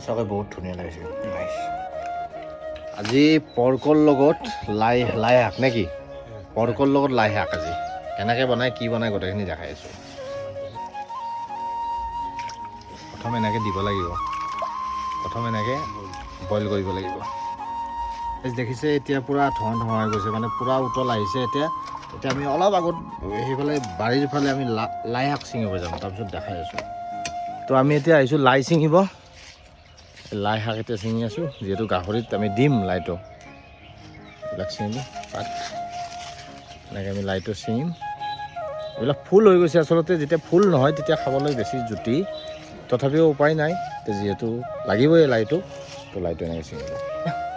সঁচাকৈ বহুত ধুনীয়া লাগিছে। আজি পৰ্কৰ লগত লাই লাই শাক নে কি পৰ্কৰ লগত লাই শাক আজি। কেনেকৈ বনাই কি বনাই গোটেইখিনি দেখাই আছোঁ। প্ৰথম এনেকৈ দিব লাগিব। প্ৰথম এনেকৈ বইল কৰিব লাগিব। দেখিছে এতিয়া পূৰা ধোঁৱা ধোঁৱা হৈ গৈছে। মানে পূৰা উতল আহিছে এতিয়া। এতিয়া আমি অলপ আগত সেইফালে বাৰীৰ ফালে আমি লা- লাই শাক ছিঙিব যাম। তাৰপিছত দেখাই আছোঁ। তো আমি এতিয়া আহিছোঁ লাই ছিঙিব। লাই শাক এতিয়া ছিঙি আছোঁ। যিহেতু গাহৰিত আমি দিম লাইটো। এইবিলাক ছিঙিলোঁ পাত। এনেকৈ আমি লাইটো ছিঙিম। এইবিলাক ফুল হৈ গৈছে আচলতে। যেতিয়া ফুল নহয়, তেতিয়া খাবলৈ বেছি জুতি। তথাপিও উপায় নাই। যিহেতু লাগিবই লাইটো, তো লাইটো এনেকৈ ছিঙিলোঁ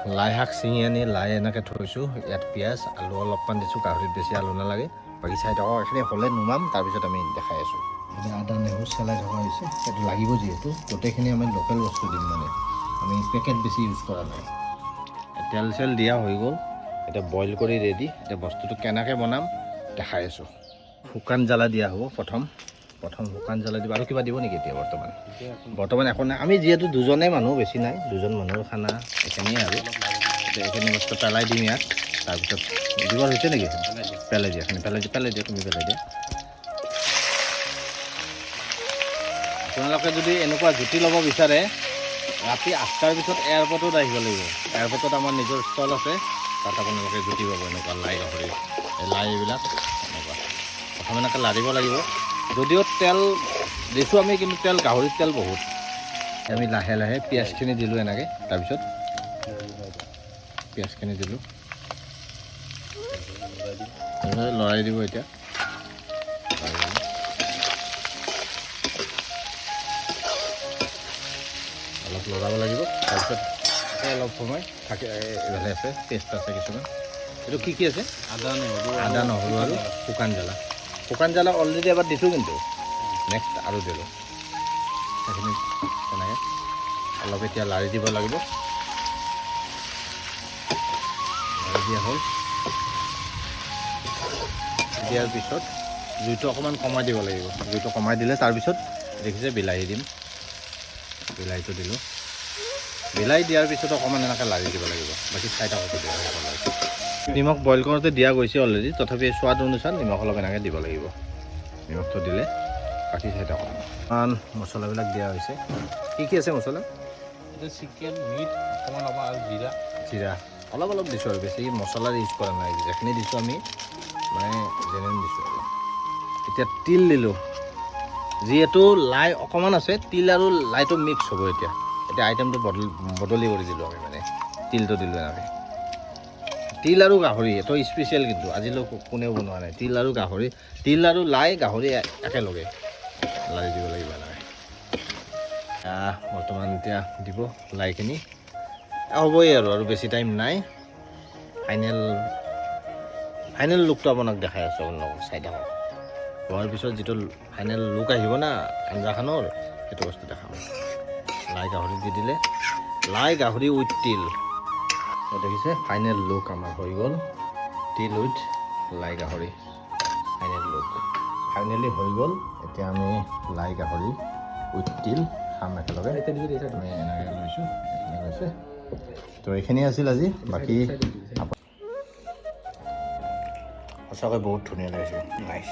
লাই শাক ছিঙি আনি লাই এনেকৈ থৈছোঁ। ইয়াত পিঁয়াজ, আলু অলপমান দিছোঁ। গাহৰিত বেছি আলু নালাগে। বাকী চাই থকা এইখিনি হ'লে নুমাম। তাৰপিছত আমি দেখাই আছোঁ। আদা নেহৰু চেলাই থকা হৈছে, সেইটো লাগিব যিহেতু। গোটেইখিনি আমি লোকেল বস্তু দিম মানে। আমি পেকেট বেছি ইউজ কৰা নাই। তেল চেল দিয়া হৈ গ'ল। এতিয়া বইল কৰি ৰেডি এতিয়া বস্তুটো কেনেকৈ বনাম, দেখাই আছোঁ। শুকান জ্বালা দিয়া হ'ব প্ৰথম। প্ৰথম শুকান জ্বালা দিব। আৰু কিবা দিব নেকি এতিয়া বৰ্তমান? বৰ্তমান একো নাই। আমি যিহেতু দুজনেই মানুহ, বেছি নাই। দুজন মানুহৰ খানা, এইখিনিয়ে আৰু। এইখিনি বস্তু পেলাই দিম ইয়াত। তাৰপিছত দিব হৈছে নেকি? পেলাই দিয়া। পেলাই দিয়া পেলাই দিয়া, তুমি পেলাই দিয়া। আপোনালোকে যদি এনেকুৱা জুতি ল'ব বিচাৰে, ৰাতি আঠটাৰ পিছত এয়াৰপৰ্টত আহিব লাগিব। এয়াৰপৰ্টত আমাৰ নিজৰ ষ্টল আছে, তাত আপোনালোকে জুতি পাব এনেকুৱা লাই গাহৰি লাই এইবিলাক এনেকুৱা। প্ৰথম এনেকৈ লাৰিব লাগিব। যদিও তেল দিছোঁ আমি, কিন্তু তেল গাহৰিত তেল বহুত। আমি লাহে লাহে পিঁয়াজখিনি দিলোঁ এনেকৈ, তাৰপিছত পিঁয়াজখিনি দিলোঁ। লৰাই দিব এতিয়া। লৰাব লাগিব। তাৰপিছত অলপ সময় থাকে এই- এইফালে আছে পেষ্ট আছে কিছুমান। এইটো কি কি আছে? আদা নহৰু আদা নহৰু আৰু শুকান জ্বালা। শুকান জ্বালা। অলৰেডি এবাৰ দিছোঁ কিন্তু। নেক্সট আৰু দিলোঁ। সেইখিনি তেনেকৈ অলপ এতিয়া লাৰি দিব লাগিব। লাৰি দিয়া হ'ল। দিয়াৰ পিছত জুইটো অকণমান কমাই দিব লাগিব। জুইটো কমাই দিলে তাৰপিছত দেখিছে বিলাহী দিম। বিলাহীটো দিলোঁ। বিলাহী দিয়াৰ পিছত অকণমান এনেকৈ লাৰি দিব লাগিব। বাকী চাই থাকোঁতে নিমখ বইল কৰোঁতে দিয়া গৈছে অলৰেডি তথাপি সোৱাদ অনুসাৰ নিমখ অলপ এনেকৈ দিব লাগিব। নিমখটো দিলে বাকী চাই থাকক। ইমান মছলাবিলাক দিয়া হৈছে। কি কি আছে মছলা? চিকেন মিট অকণমান অলপ আৰু জিৰা। জিৰা। অলপ অলপ দিছোঁ আৰু বেছি মছলাৰ ইউজ কৰা নাই। যিখিনি দিছোঁ আমি মানে জেনেৰেল দিছোঁ আৰু। এতিয়া তিল দিলোঁ। যিহেতু লাই অকণমান আছে তিল আৰু লাইটো মিক্স হ'ব এতিয়া। এতিয়া আইটেমটো বদল বদলি কৰি দিলোঁ আমি মানে। তিলটো দিলোঁ এনেকৈ তিল আৰু গাহৰি এইটো স্পেচিয়েল কিন্তু। আজিলৈ কোনেও বনোৱা নাই। তিল আৰু গাহৰি। তিল আৰু লাই গাহৰি একেলগে। লাৰি দিব লাগিব আহ, বৰ্তমান এতিয়া দিব লাইখিনি। হ'বই আৰু আৰু বেছি টাইম নাই। ফাইনেল ফাইনেল লুকটো আপোনাক দেখাই আছোঁ আপোনালোকক চাই থাকক হোৱাৰ পিছত যিটো ফাইনেল লুক আহিব না আঞ্জাখনৰ সেইটো বস্তু দেখাম। লাই গাহৰি দি দিলে। লাই গাহৰি উইথ তিল। দেখিছে? ফাইনেল লুক আমাৰ হৈ গ'ল। তিল উইথ লাই গাহৰি। ফাইনেল লুক ফাইনেলি হৈ গ'ল। এতিয়া আমি লাই গাহৰি উইথ তিল খাম একেলগে। আমি এনেকৈ লৈছোঁ। গৈছে তো এইখিনি আছিল আজি। বাকী সঁচাকৈ বহুত ধুনীয়া লাগিছে। নাইচ